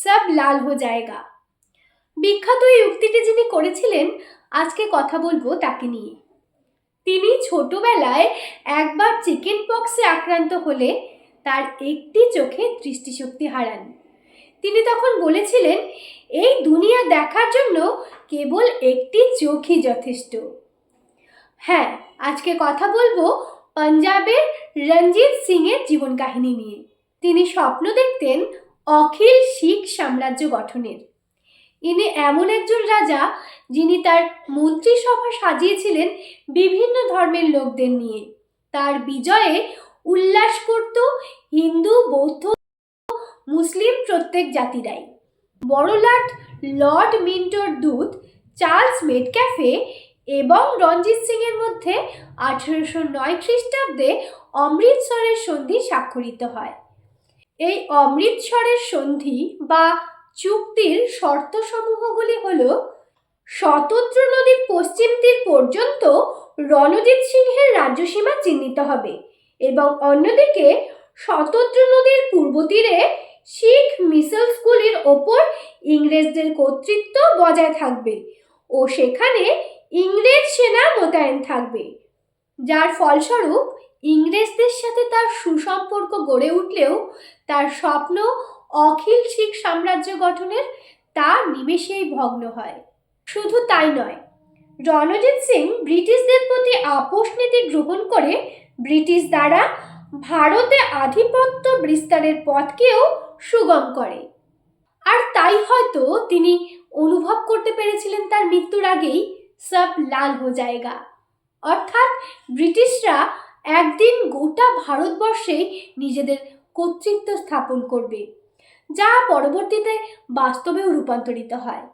সব লাল হো জায়গা বিখ্যাত এই উক্তিটি যিনি করেছিলেন, আজকে কথা বলব তাকে নিয়ে। তিনি ছোটবেলায় একবার চিকেন পক্সে আক্রান্ত হলে তার একটি চোখে দৃষ্টিশক্তি হারান। তিনি তখন বলেছিলেন, এই দুনিয়া দেখার জন্য কেবল একটি চোখই যথেষ্ট। হ্যাঁ আজকে কথা বলব পাঞ্জাবের রঞ্জিত সিংয়ের জীবন কাহিনী নিয়ে। তিনি স্বপ্ন দেখতেন অখিল শিখ সাম্রাজ্য গঠনের। ইনি এমন একজন রাজা যিনি তার মন্ত্রিসভা সাজিয়েছিলেন বিভিন্ন ধর্মের লোকদের নিয়ে। তার বিজয়ে উল্লাস করত হিন্দু, বৌদ্ধ, মুসলিম প্রত্যেক জাতিরাই। বড়লাট লর্ড মিন্টোর দূত চার্লস মেটক্যাফে এবং রঞ্জিত সিংয়ের মধ্যে আঠেরোশো নয় খ্রিস্টাব্দে অমৃতসরের সন্ধি স্বাক্ষরিত হয়। এই অমৃতসরের সন্ধি বা চুক্তির শর্তসমূহগুলি হল শতদ্র নদীর পশ্চিম তীর পর্যন্ত রণজিৎ সিংহের রাজ্যসীমা চিহ্নিত হবে এবং অন্যদিকে শতদ্র নদীর পূর্ব তীরে শিখ মিসেলসগুলির ওপর ইংরেজদের কর্তৃত্ব বজায় থাকবে ও সেখানে ইংরেজ সেনা মোতায়েন থাকবে। যার ফলস্বরূপ ইংরেজদের সাথে তার সুসম্পর্ক গড়ে উঠলেও তার স্বপ্ন অখিল শিখ সাম্রাজ্য গঠনের, তা নিমেষেই ভগ্ন হয়। শুধু তাই নয়, রণজিৎ সিং ব্রিটিশদের প্রতি আপোষ নীতি গ্রহণ করে ব্রিটিশ দ্বারা ভারতে আধিপত্য বিস্তারের পথকেও সুগম করে। আর তাই হয়তো তিনি অনুভব করতে পেরেছিলেন তার মৃত্যুর আগেই সব লাল হো জায়গা। অর্থাৎ ব্রিটিশরা একদিন গোটা ভারতবর্ষে নিজেদের কর্তৃত্ব স্থাপন করবে যা পরবর্তীতে বাস্তবেও রূপান্তরিত হয়।